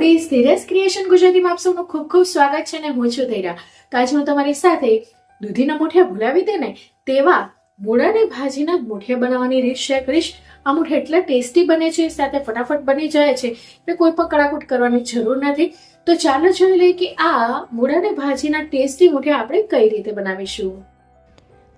Foodies ધીરજ creation ગુજરાતીમાં આપ સૌનું ખૂબ ખૂબ સ્વાગત છે અને હું છું ધૈરા તો આજે હું તમારી સાથે દૂધીના મુઠિયા ભૂલાવી દે ને તેવા મૂળાની ભાજીના મુઠિયા બનાવવાની રીત શેર કરીશ. આ મુઠિયા એટલા ટેસ્ટી બને છે સાથે ફટાફટ બની જાય છે એટલે કોઈ પણ કડાકૂટ કરવાની જરૂર નથી. તો ચાલો જોઈ લઈએ કે આ મૂળાની ભાજીના ટેસ્ટી મુઠિયા આપણે કઈ રીતે બનાવીશું.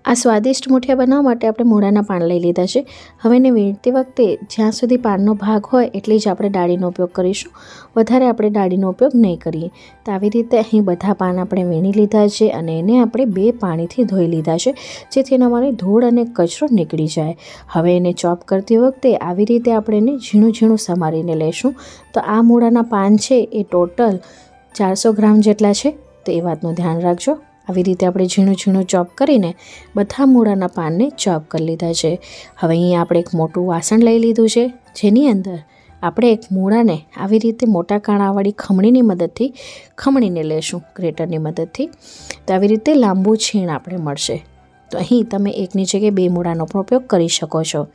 આ સ્વાદિષ્ટ મુઠિયા બનાવવા માટે આપણે મૂળાના પાન લઈ લીધા છે. હવે એને વીણતી વખતે જ્યાં સુધી પાનનો ભાગ હોય એટલી જ આપણે ડાળીનો ઉપયોગ કરીશું. વધારે આપણે ડાળીનો ઉપયોગ નહીં કરીએ. તો આવી રીતે અહીં બધા પાન આપણે વીણી લીધા છે અને એને આપણે બે પાણીથી ધોઈ લીધા છે, જેથી એનામાંથી ધૂળ અને કચરો નીકળી જાય. હવે એને ચોપ કરતી વખતે આવી રીતે આપણે એને ઝીણું ઝીણું સમારીને લઈશું તો આ મૂળાના પાન છે એ ટોટલ ચારસો ગ્રામ જેટલા છે. તો એ વાતનું ધ્યાન રાખજો. આવી રીતે આપણે ઝીણું ઝીણું ચોપ કરીને બધા મૂળાના પાનને ચોપ કરી લીધા છે. હવે અહીં આપણે એક મોટું વાસણ લઈ લીધું છે, જેની અંદર આપણે એક મૂળાને આવી રીતે મોટા કાણાવાળી ખમણીની મદદથી ખમણીને લેશું, ગ્રેટરની મદદથી. તો આવી રીતે લાંબુ છીણ આપણે મળશે. તો અહીં તમે એકની જગ્યાએ બે મૂળાનો પણ ઉપયોગ કરી શકો છો.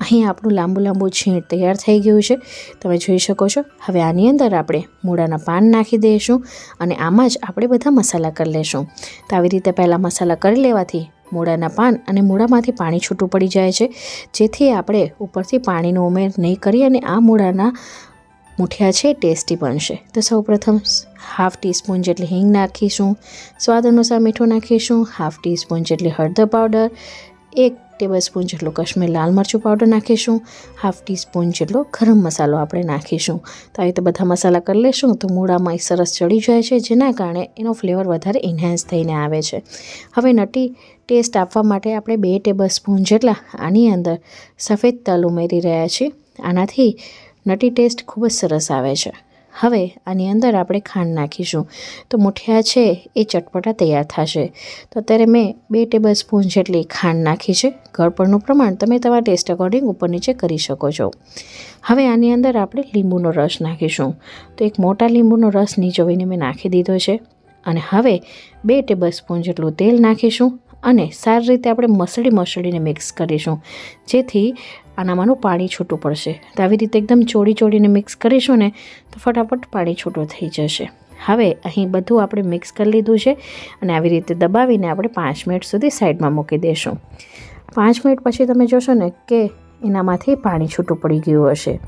અહીં આપણું લાંબુ લાંબુ છીણ તૈયાર થઈ ગયું છે. તમે જોઈ શકો છો, હવે આની અંદર આપણે મૂળાના પાન નાખી દઈશું અને આમાં જ આપણે બધા મસાલા કરી લેશું. તો આવી રીતે પહેલાં મસાલા કરી લેવાથી મૂળાના પાન અને મૂળામાંથી પાણી છૂટું પડી જાય છે. જેથી આપણે ઉપરથી પાણીનો ઉમેર નહીં કરીએ અને આ મૂળાના મુઠિયા છે ટેસ્ટી બનશે. તો સૌપ્રથમ હાફ ટીસ્પૂન જેટલી હિંગ નાખીશું. સ્વાદ અનુસાર મીઠું નાખીશું. હાફ ટીસ્પૂન જેટલી હળદર પાવડર. એક ટેબલ સ્પૂન જેટલો કશ્મીર લાલ મરચું પાવડર નાખીશું હાફ ટીસ્પૂન જેટલો ગરમ મસાલો આપણે નાખીશું. તો આવી રીતે બધા મસાલા કરી લેશું, તો મૂળામાં એ સરસ ચડી જાય છે, જેના કારણે એનો ફ્લેવર વધારે ઇન્હેન્સ થઈને આવે છે. હવે નટી ટેસ્ટ આપવા માટે આપણે બે ટેબલ સ્પૂન જેટલા આની અંદર સફેદ તલ ઉમેરી રહ્યા છીએ. આનાથી નટી ટેસ્ટ ખૂબ જ સરસ આવે છે. હવે આની અંદર આપણે ખાંડ નાખીશું. તો મુઠિયા છે એ ચટપટા તૈયાર થશે. તો અત્યારે મેં બે ટેબલ સ્પૂન જેટલી ખાંડ નાખી છે. ગળપણનું પ્રમાણ તમે તમારા ટેસ્ટ અકોર્ડિંગ ઉપર નીચે કરી શકો છો. હવે આની અંદર આપણે લીંબુનો રસ નાખીશું. તો એક મોટા લીંબુનો રસ નીચોવીને મેં નાખી દીધો છે. અને હવે બે ટેબલ સ્પૂન જેટલું તેલ નાખીશું અને સારી રીતે આપણે મસળી મસળીને મિક્સ કરીશું. જેથી આનામાંનું પાણી છૂટું પડશે. તો આવી રીતે એકદમ ચોડી ચોડીને મિક્સ કરીશું ને, તો ફટાફટ પાણી છૂટું થઈ જશે. હવે અહીં બધું આપણે મિક્સ કરી લીધું છે અને આવી રીતે દબાવીને આપણે પાંચ મિનિટ સુધી સાઈડમાં મૂકી દઈશું પાંચ મિનિટ પછી તમે જોશો ને કે એનામાંથી પાણી છૂટું પડી ગયું હશે.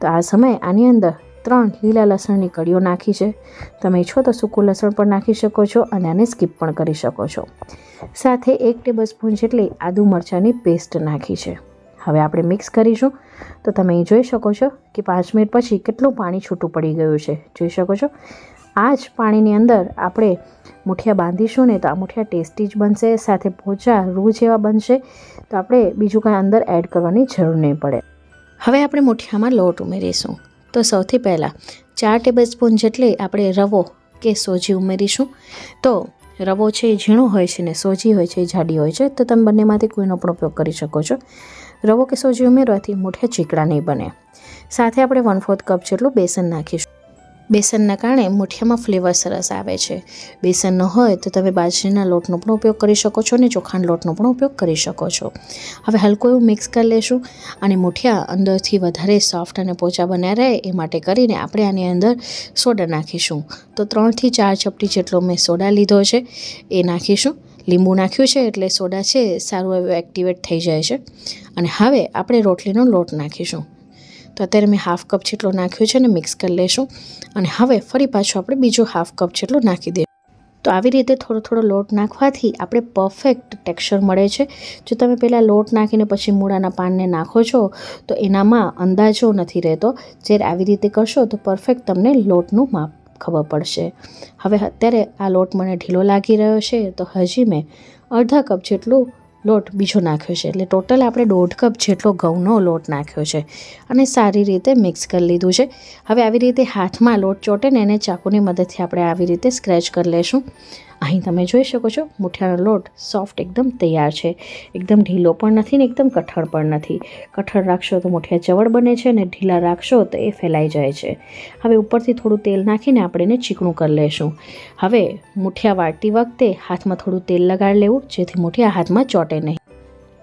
તો આ સમયે આની અંદર ત્રણ લીલા લસણની કળીઓ નાખી છે. તમે ઈચ્છો તો સૂકું લસણ પણ નાખી શકો છો અને આને સ્કીપ પણ કરી શકો છો. સાથે એક ટેબલ સ્પૂન જેટલી આદુ મરચાંની પેસ્ટ નાખી છે. હવે આપણે મિક્સ કરીશું. તો તમે જોઈ શકો છો કે પાંચ મિનિટ પછી કેટલું પાણી છૂટું પડી ગયું છે. જોઈ શકો છો? આ જ પાણીની અંદર આપણે મુઠિયા બાંધીશું ને તો આ મુઠિયા ટેસ્ટી જ બનશે, સાથે પોચા રૂ જેવા બનશે. તો આપણે બીજું કાંઈ અંદર એડ કરવાની જરૂર નહીં પડે. હવે આપણે મુઠિયામાં લોટ ઉમેરીશું. તો સૌથી પહેલાં ચાર ટેબલ સ્પૂન જેટલી આપણે રવો કે સોજી ઉમેરીશું. તો રવો છે એ ઝીણો હોય છે ને સોજી હોય છે એ જાડી હોય છે. તો તમે બંનેમાંથી કોઈનો પણ ઉપયોગ કરી શકો છો. રવો કે સોજી ઉમેરવાથી મૂઠિયા ચીકડા નહીં બને. સાથે આપણે વન ફોર્થ કપ જેટલું બેસન નાખીશું. બેસનના કારણે મુઠિયામાં ફ્લેવર સરસ આવે છે. બેસન ન હોય તો તમે બાજરીના લોટનો પણ ઉપયોગ કરી શકો છો અને ચોખાના લોટનો પણ ઉપયોગ કરી શકો છો. હવે હલકો એવું મિક્સ કરી લેશું અને મુઠિયા અંદરથી વધારે સોફ્ટ અને પોચા બન્યા રહે એ માટે કરીને આપણે આની અંદર સોડા નાખીશું. તો ત્રણથી ચાર ચપટી જેટલો મેં સોડા લીધો છે. એ નાખીશું. લીંબુ નાખ્યું છે એટલે સોડા છે સારું એવું એક્ટિવેટ થઈ જાય છે. અને હવે આપણે રોટલીનો લોટ નાખીશું. તો અત્યારે મેં હાફ કપ જેટલો નાખ્યો છે ને મિક્સ કરી લઈશું અને હવે ફરી પાછું આપણે બીજો હાફ કપ જેટલો નાખી દઈશું તો આવી રીતે થોડો થોડો લોટ નાખવાથી આપણે પરફેક્ટ ટેક્સચર મળે છે. જો તમે પહેલાં લોટ નાખીને પછી મૂળાના પાનને નાખો છો, તો એનામાં અંદાજો નથી રહેતો. જ્યારે આવી રીતે કરશો તો પરફેક્ટ તમને લોટનું માપ ખબર પડશે. હવે અત્યારે આ લોટ મને ઢીલો લાગી રહ્યો છે, તો હજી મેં અડધા કપ જેટલું લોટ બીજો નાખ્યો છે. એટલે ટોટલ આપણે દોઢ કપ જેટલો ઘઉંનો લોટ નાખ્યો છે અને સારી રીતે મિક્સ કરી લીધું છે. હવે આવી રીતે હાથમાં લોટ ચોટે ને એને ચાકુની મદદથી આપણે આવી રીતે સ્ક્રેચ કરી લેશું. અહીં તમે જોઈ શકો છો, મુઠિયાનો લોટ સોફ્ટ એકદમ તૈયાર છે. એકદમ ઢીલો પણ નથી ને એકદમ કઠણ પણ નથી. કઠણ રાખશો તો મુઠિયા ચવડ બને છે ને ઢીલા રાખશો તો એ ફેલાઈ જાય છે. હવે ઉપરથી થોડું તેલ નાખીને આપણે એને ચીકણું કરી લેશું. હવે મુઠિયા વાળતી વખતે હાથમાં થોડું તેલ લગાડી લેવું, જેથી મુઠિયા હાથમાં ચોટે નહીં.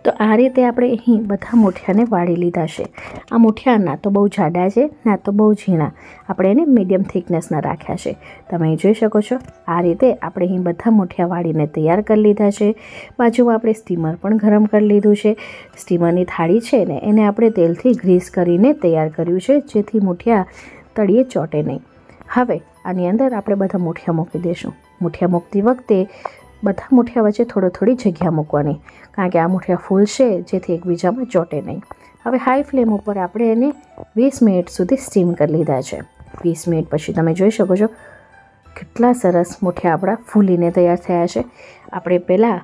તો આ રીતે આપણે અહીં બધા મૂઠિયાને વાળી લીધા છે. આ મુઠિયા ના તો બહુ જાડા છે, ના તો બહુ ઝીણા. આપણે એને મીડિયમ થિકનેસના રાખ્યા છે. તમે જોઈ શકો છો, આ રીતે આપણે અહીં બધા મૂઠિયા વાળીને તૈયાર કરી લીધા છે. બાજુમાં આપણે સ્ટીમર પણ ગરમ કરી લીધું છે. સ્ટીમરની થાળી છે ને, એને આપણે તેલથી ગ્રીસ કરીને તૈયાર કર્યું છે, જેથી મૂઠિયા તળીએ ચોટે નહીં. હવે આની અંદર આપણે બધા મૂઠિયા મૂકી દઈશું. મૂઠિયા મૂકતી વખતે બધા મુઠિયા વચ્ચે થોડો થોડી જગ્યા મૂકવાની, કારણ કે આ મુઠિયા ફૂલ છે, જેથી એકબીજામાં ચોટે નહીં. હવે હાઈ ફ્લેમ ઉપર આપણે એને વીસ મિનિટ સુધી સ્ટીમ કરી લીધા છે. વીસ મિનિટ પછી તમે જોઈ શકો છો કેટલા સરસ મુઠિયા આપણા ફૂલીને તૈયાર થયા છે. આપણે પહેલાં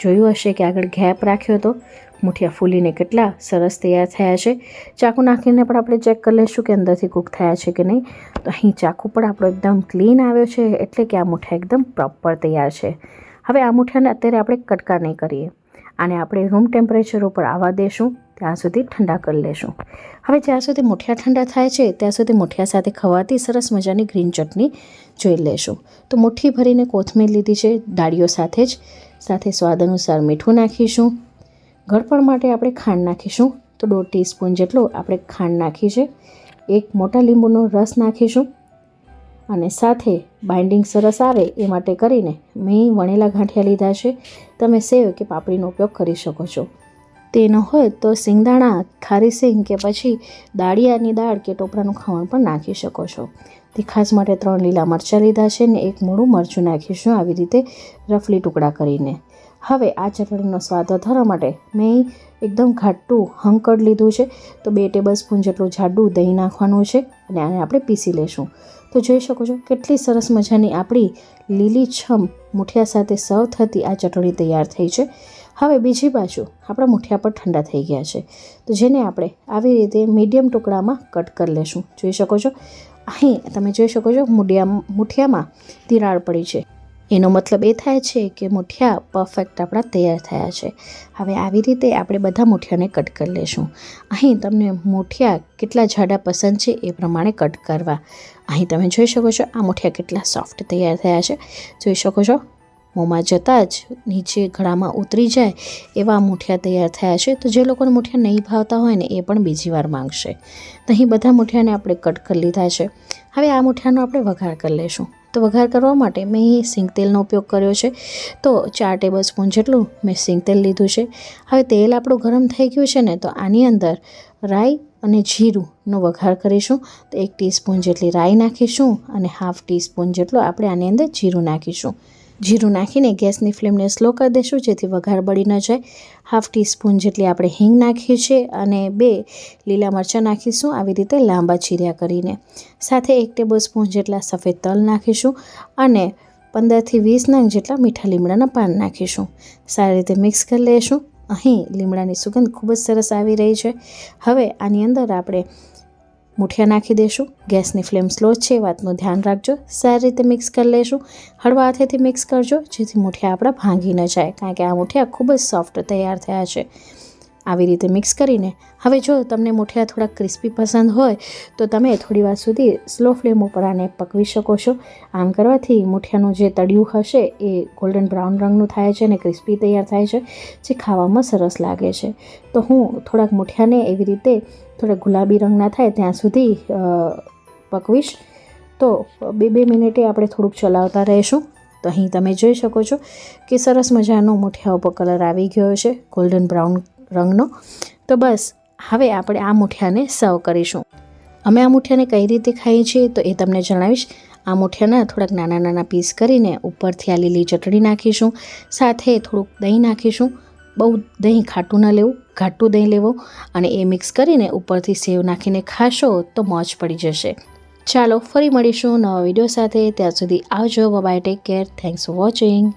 જોયું હશે કે આગળ ગેપ રાખ્યો હતો. મુઠિયા ફૂલીને કેટલા સરસ તૈયાર થયા છે. ચાકુ નાખીને પણ આપણે ચેક કરી લઈશું કે અંદરથી કૂક થયા છે કે નહીં. તો અહીં ચાકુ પણ આપણો એકદમ ક્લીન આવ્યો છે, એટલે કે આ મુઠિયા એકદમ પ્રોપર તૈયાર છે. હવે આ મુઠિયાને અત્યારે આપણે કટકા નહીં કરીએ. આને આપણે રૂમ ટેમ્પરેચર ઉપર આવવા દેશું, ત્યાં સુધી ઠંડા કરી લેશું. હવે જ્યાં સુધી મુઠિયા ઠંડા થાય છે, ત્યાં સુધી મુઠિયા સાથે ખવાતી સરસ મજાની ગ્રીન ચટણી જોઈ લેશું. તો મુઠ્ઠી ભરીને કોથમીર લીધી છે, ડાળીઓ સાથે જ. સાથે સ્વાદ અનુસાર મીઠું નાખીશું. ગળપણ માટે આપણે ખાંડ નાખીશું. તો દોઢ ટીસ્પૂન જેટલો આપણે ખાંડ નાખી છે. એક મોટા લીંબુનો રસ નાખીશું અને સાથે બાઇન્ડિંગ સરસ આવે એ માટે કરીને મેં વણેલા ગાંઠિયા લીધા છે. તમે સેવ કે પાપડીનો ઉપયોગ કરી શકો છો. તે ન હોય તો સિંગદાણા ખારી સિંગ કે પછી દાળિયાની દાળ કે ટોપરાનું ખાવણ પણ નાખી શકો છો. તીખાસ માટે ત્રણ લીલા મરચાં લીધા છે ને એક મોડું મરચું નાખીશું આવી રીતે રફલી ટુકડા કરીને. હવે આ ચટણીનો સ્વાદ વધારવા માટે મેં એકદમ ઘાટું હંકડ લીધું છે. તો બે ટેબલ સ્પૂન જેટલું જાડું દહીં નાખવાનું છે અને આને આપણે પીસી લેશું. તો જોઈ શકો છો કેટલી સરસ મજાની આપણી લીલી છમ મુઠિયા સાથે સર્વ થતી આ ચટણી તૈયાર થઈ છે. હવે બીજી બાજુ આપણા મુઠિયા પર ઠંડા થઈ ગયા છે. તો જેને આપણે આવી રીતે મીડિયમ ટુકડામાં કટ કરી લેશું. જોઈ શકો છો? અહીં તમે જોઈ શકો છો મુઠિયા મુઠિયામાં તિરાડ પડી છે. એનો મતલબ એ થાય છે કે મુઠિયા પરફેક્ટ આપણા તૈયાર થયા છે. હવે આવી રીતે આપણે બધા મુઠિયાને કટ કરી લેશું. અહીં તમને મુઠિયા કેટલા જાડા પસંદ છે એ પ્રમાણે કટ કરવા. અહીં તમે જોઈ શકો છો આ મુઠિયા કેટલા સોફ્ટ તૈયાર થયા છે. જોઈ શકો છો? મોંમાં જતાં જ નીચે ગળામાં ઉતરી જાય એવા મુઠિયા તૈયાર થયા છે. તો જે લોકોને મુઠિયા નહીં ભાવતા હોય ને એ પણ બીજી વાર માંગશે. તો અહીં બધા મુઠિયાને આપણે કટ કરી લીધા છે. હવે આ મુઠિયાનો આપણે વઘાર કરી લઈશું તો વઘાર કરવા માટે મેં અહીં સિંગ તેલનો ઉપયોગ કર્યો છે. તો ચાર ટેબલ સ્પૂન જેટલું મેં સિંગ તેલ લીધું છે. હવે તેલ આપણું ગરમ થઈ ગયું છે ને, તો આની અંદર રાઈ અને જીરુંનો વઘાર કરીશું. તો એક ટીસ્પૂન જેટલી રાઈ નાખીશું અને હાફ ટીસ્પૂન જેટલો આપણે આની અંદર જીરું નાખીશું. જીરું નાખીને ગેસની ફ્લેમને સ્લો કરી દઈશું, જેથી વઘાર બળી ન જાય. હાફ ટીસ્પૂન જેટલી આપણે હિંગ નાખી છે અને બે લીલા મરચાં નાખીશું આવી રીતે લાંબા ચીર્યા કરીને. સાથે એક ટેબલ સ્પૂન જેટલા સફેદ તલ નાખીશું અને પંદરથી વીસ નંગ જેટલા મીઠા લીમડાના પાન નાખીશું. સારી રીતે મિક્સ કરી લઈશું. અહીં લીમડાની સુગંધ ખૂબ જ સરસ આવી રહી છે. હવે આની અંદર આપણે મુઠિયા નાખી દઈશું ગેસની ફ્લેમ સ્લો છે, વાતનું ધ્યાન રાખજો. સારી રીતે મિક્સ કરી લઈશું હળવા હાથેથી મિક્સ કરજો, જેથી મૂઠિયા આપણા ભાંગી ન જાય, કારણ કે આ મૂઠિયા ખૂબ જ સોફ્ટ તૈયાર થયા છે. આવી રીતે મિક્સ કરીને. હવે જો તમને મુઠિયા થોડા ક્રિસ્પી પસંદ હોય, તો તમે થોડી વાર સુધી સ્લો ફ્લેમ ઉપર આને પકવી શકો છો. આમ કરવાથી મુઠિયાનું જે તળિયું હશે, એ ગોલ્ડન બ્રાઉન રંગનું થાય છે અને ક્રિસ્પી તૈયાર થાય છે, જે ખાવામાં સરસ લાગે છે. તો હું થોડાક મુઠિયાને એવી રીતે થોડા ગુલાબી રંગના થાય ત્યાં સુધી પકવીશ. તો બે બે મિનિટે આપણે થોડુંક ચલાવતા રહીશું. તો અહીં તમે જોઈ શકો છો કે સરસ મજાનો મુઠિયા ઉપર કલર આવી ગયો છે ગોલ્ડન બ્રાઉન રંગનો. તો બસ, હવે આપણે આ મુઠિયાને સર્વ કરીશું. અમે આ મુઠિયાને કઈ રીતે ખાઈએ છીએ તો એ તમને જણાવીશ. આ મુઠિયાના થોડાક નાના નાના પીસ કરીને ઉપરથી આ લીલી ચટણી નાખીશું. સાથે થોડુંક દહીં નાખીશું. બહુ દહીં ખાટું ન લેવું, ઘાટું દહીં લેવો અને એ મિક્સ કરીને ઉપરથી સેવ નાખીને ખાશો તો મોજ પડી જશે. ચાલો, ફરી મળીશું નવા વીડિયો સાથે. ત્યાં સુધી આવજો. Bye take care thanks for watching